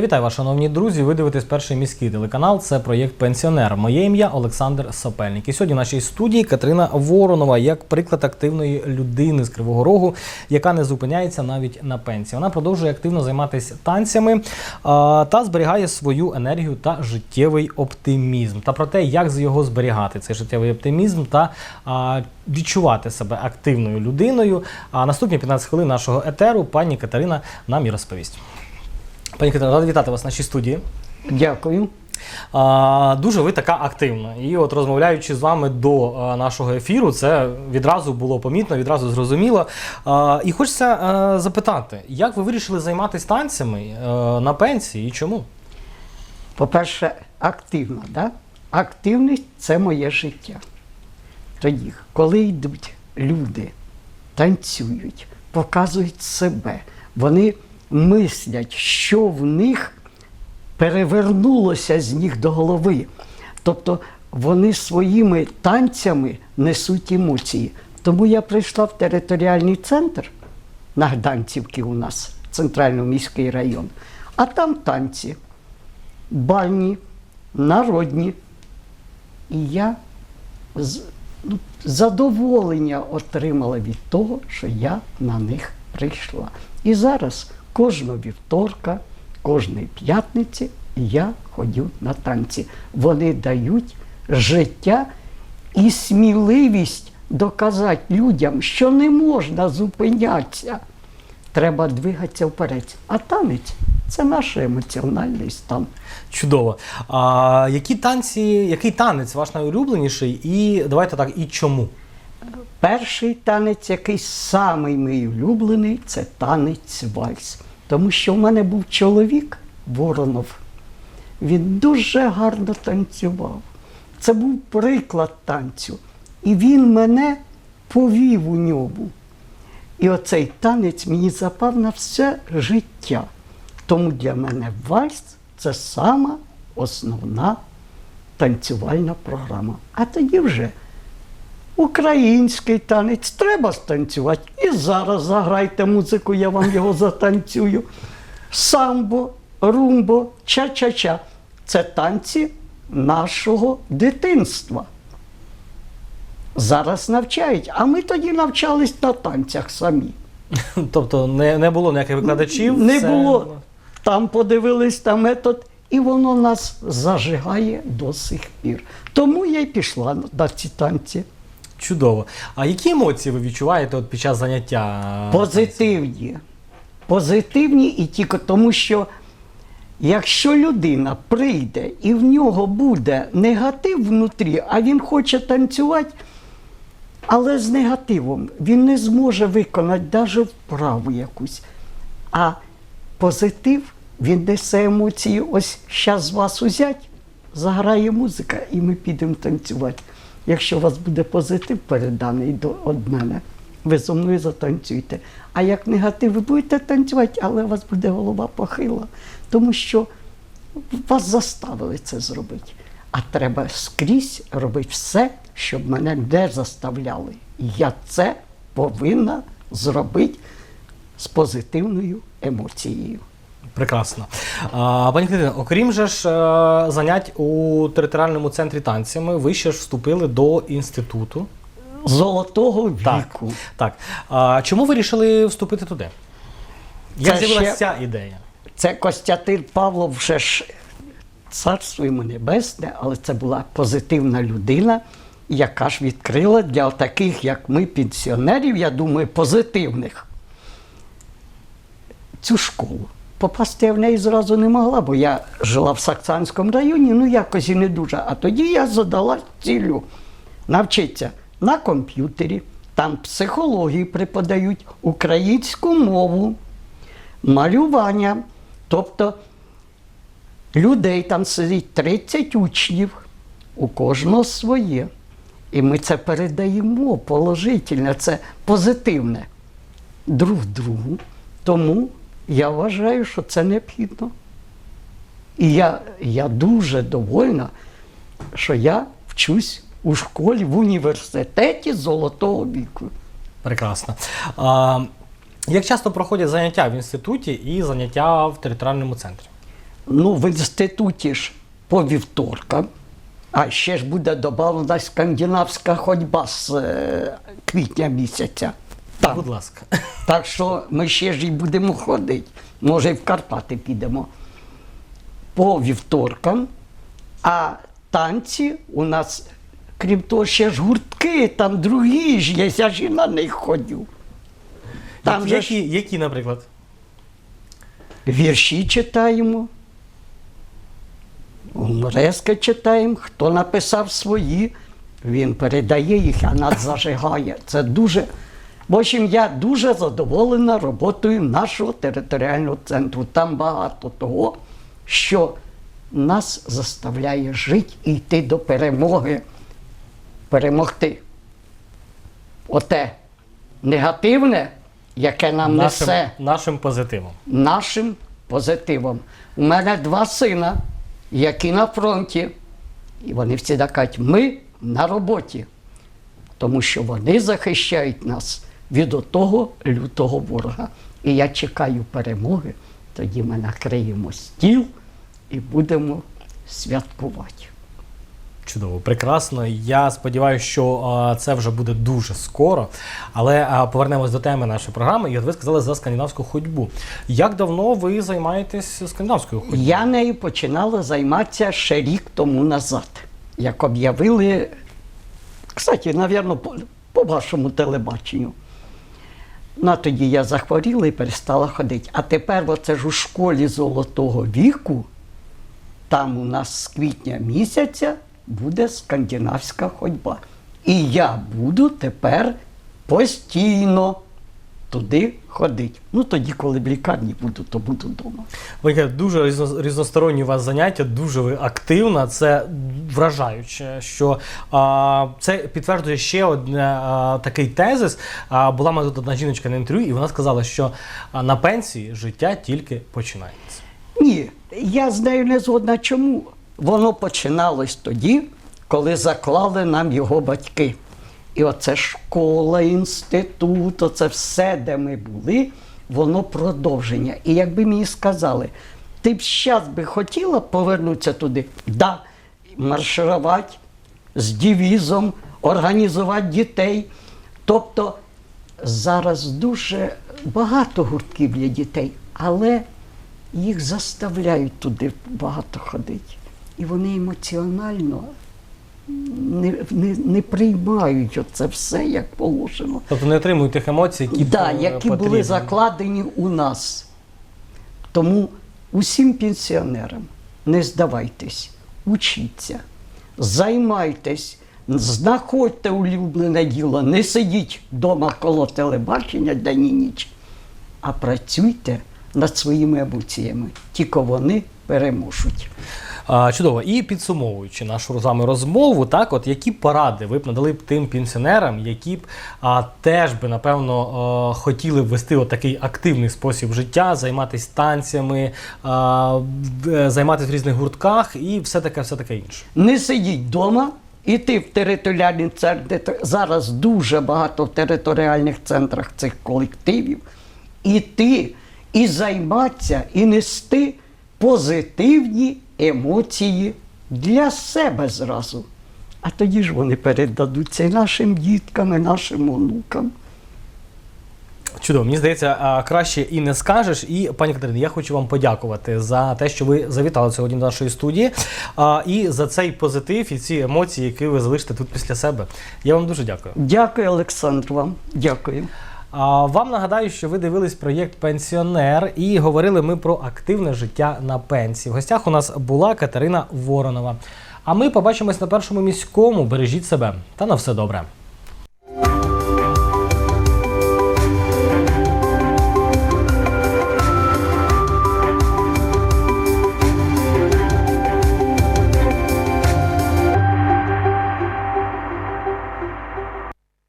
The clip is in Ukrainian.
Я вітаю вас, шановні друзі. Ви дивитесь перший міський телеканал. Це проєкт Пенсіонер. Моє ім'я Олександр Сапельник. І сьогодні в нашій студії Катерина Воронова як приклад активної людини з Кривого Рогу, яка не зупиняється навіть на пенсії. Вона продовжує активно займатися танцями та зберігає свою енергію та життєвий оптимізм. Та про те, як з його зберігати цей життєвий оптимізм та відчувати себе активною людиною. А наступні 15 хвилин нашого етеру пані Катерина нам і розповість. Пані Катерина, рада вітати вас в нашій студії. Дякую. А, дуже ви така активна. І от розмовляючи з вами до а, нашого ефіру, це відразу було помітно, відразу зрозуміло. А, і хочеться а, запитати, як ви вирішили займатися танцями а, на пенсії і чому? По-перше, активна. Да? Активність це моє життя. Тоді, коли йдуть люди, танцюють, показують себе, вони мислять, що в них перевернулося з ніг до голови. Тобто вони своїми танцями несуть емоції. Тому я прийшла в територіальний центр на Гданцівки у нас, центрально-міський район, а там танці бальні, народні. І я з- ну, задоволення отримала від того, що я на них прийшла. І зараз кожного вівторка, кожної п'ятниці я ходю на танці. Вони дають життя і сміливість доказати людям, що не можна зупинятися. Треба двигатися вперед. А танець це наш емоціональний стан. Чудово. А, які танці, який танець ваш найулюбленіший? І давайте так, і чому? Перший танець, який самий мій улюблений, це танець вальс. Тому що в мене був чоловік Воронов. Він дуже гарно танцював. Це був приклад танцю. І він мене повів у ньому. І оцей танець мені запав на все життя. Тому для мене вальс це сама основна танцювальна програма. А тоді вже український танець треба станцювати. І зараз заграйте музику, я вам його затанцюю. Самбо, румбо, ча-ча-ча. Це танці нашого дитинства. Зараз навчають, а ми тоді навчались на танцях самі. Тобто не, не було ніяких викладачів? Не все було. Там подивились на метод, і воно нас зажигає до сих пір. Тому я й пішла на ці танці. Чудово. А які емоції ви відчуваєте от під час заняття? Позитивні. Позитивні і тільки тому, що якщо людина прийде і в нього буде негатив внутрі, а він хоче танцювати, але з негативом він не зможе виконати навіть вправу якусь. А позитив він несе емоції. Ось зараз вас узять, заграє музика, і ми підемо танцювати. Якщо у вас буде позитив переданий до мене, ви зо мною затанцюйте. А як негатив, ви будете танцювати, але у вас буде голова похила, тому що вас заставили це зробити. А треба скрізь робити все, щоб мене не заставляли. Я це повинна зробити з позитивною емоцією. Прекрасно. А, пані Катерина, окрім же ж е, занять у територіальному центрі танцями, ви ще ж вступили до інституту. Золотого Так. віку. Так. А, чому ви вирішили вступити туди? Як з'явилася ця ідея? Це Костянтин Павлов вже ж царство йому небесне, але це була позитивна людина, яка ж відкрила для таких, як ми, пенсіонерів, я думаю, позитивних цю школу. Попасти я в неї зразу не могла, бо я жила в Саксанському районі, ну якось і не дуже. А тоді я задала цілю навчитися на комп'ютері, там психологію преподають, українську мову, малювання. Тобто людей там сидить 30 учнів, у кожного своє. І ми це передаємо положительне, це позитивне друг другу. Тому я вважаю, що це необхідно. І я, я дуже довольна, що я вчусь у школі в університеті золотого віку. Прекрасно. А, як часто проходять заняття в інституті і заняття в територіальному центрі? Ну, в інституті ж по вівторкам, а ще ж буде додана скандинавська ходьба з е, квітня місяця. Там. Будь ласка. Так що ми ще ж і будемо ходити. Може, і в Карпати підемо. По вівторкам, а танці у нас, крім того, ще ж гуртки, там другі ж є, я ж і на них ходю. Там же ж які, які, наприклад? вірші читаємо, Резки читаємо, хто написав свої, він передає їх, а нас зажигає. Це дуже. В общем, я дуже задоволена роботою нашого територіального центру. Там багато того, що нас заставляє жити і йти до перемоги, перемогти. Оте негативне, яке нам Нашим, несе нашим позитивом. нашим позитивом. У мене два сина, які на фронті, і вони всі кажуть, ми на роботі, тому що вони захищають нас від отого лютого ворога. І я чекаю перемоги, тоді ми накриємо стіл і будемо святкувати. Чудово, прекрасно. Я сподіваюся, що це вже буде дуже скоро. Але повернемось до теми нашої програми. І от ви сказали за скандинавську ходьбу. Як давно ви займаєтесь скандинавською ходьбою? Я нею починала займатися ще рік тому назад, як об'явили, кстати, напевно, по, по вашому телебаченню. Ну, а тоді я захворіла і перестала ходити. А тепер, оце ж у школі золотого віку, там у нас з квітня місяця буде скандинавська ходьба. І я буду тепер постійно туди ходити. Ну тоді, коли в лікарні буду, то буду вдома. Ви дуже різно- різносторонні у вас заняття, дуже ви активна. Це вражаюче. Що а, це підтверджує ще одне а, такий тезис. А, була мене тут одна жіночка на інтерв'ю, і вона сказала, що а, на пенсії життя тільки починається. Ні, я з нею не згодна. Чому? Воно починалось тоді, коли заклали нам його батьки. І оце школа, інститут, оце все, де ми були, воно продовження. І якби мені сказали, ти б зараз би хотіла повернутися туди? Да, марширувати з девізом, організувати дітей. Тобто зараз дуже багато гуртків для дітей, але їх заставляють туди багато ходити. І вони емоціонально не, не, не приймають оце все як положено. Тобто не отримують тих емоцій, які, да, які потрібні. були закладені у нас. Тому усім пенсіонерам не здавайтесь, учіться, займайтесь, знаходьте улюблене діло, не сидіть вдома коло телебачення день і ніч, а працюйте над своїми емоціями. Тільки вони переможуть. Чудово. І підсумовуючи нашу з вами розмову, так, от які поради ви б надали б тим пенсіонерам, які б а, теж би напевно хотіли б вести от такий активний спосіб життя, займатися танцями, а, е, займатися в різних гуртках і все таке, все таке інше. Не сидіть вдома, іти в територіальний центр. де Зараз дуже багато в територіальних центрах цих колективів. Іти і займатися, і нести позитивні емоції для себе зразу. А тоді ж вони передадуться і нашим діткам, і нашим онукам. Чудово, мені здається, краще і не скажеш. І пані Катерино, я хочу вам подякувати за те, що ви завітали сьогодні до нашої студії, і за цей позитив і ці емоції, які ви залишите тут після себе. Я вам дуже дякую. Дякую, Олександр, вам. Дякую. Вам нагадаю, що ви дивились проєкт Пенсіонер і говорили ми про активне життя на пенсії. В гостях у нас була Катерина Воронова. А ми побачимось на першому міському. Бережіть себе та на все добре.